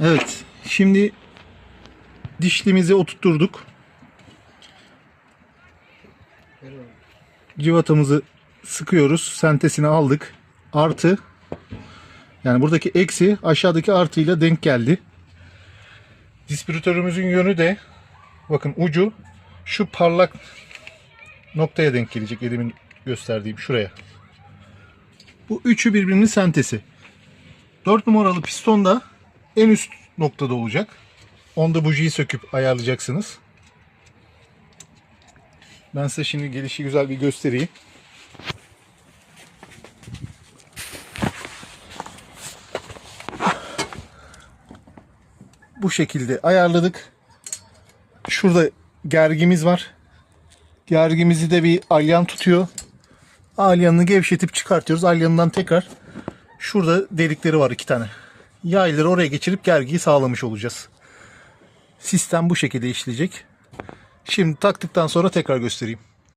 Evet. Şimdi dişlimizi oturtturduk. Civatamızı sıkıyoruz. Sentesini aldık. Artı yani buradaki eksi aşağıdaki artıyla denk geldi. Dispiratörümüzün yönü de bakın ucu şu parlak noktaya denk gelecek. Elimin gösterdiğim şuraya. Bu üçü birbirinin sentesi. 4 numaralı piston da en üst noktada olacak. Onda bujiyi söküp ayarlayacaksınız. Ben size şimdi gelişi güzel bir göstereyim. Bu şekilde ayarladık. Şurada gergimiz var. Gergimizi de bir alyan tutuyor. Alyanını gevşetip çıkartıyoruz. Alyanından tekrar şurada delikleri var iki tane. Yayları oraya geçirip gergiyi sağlamış olacağız. Sistem bu şekilde işleyecek. Şimdi taktıktan sonra tekrar göstereyim.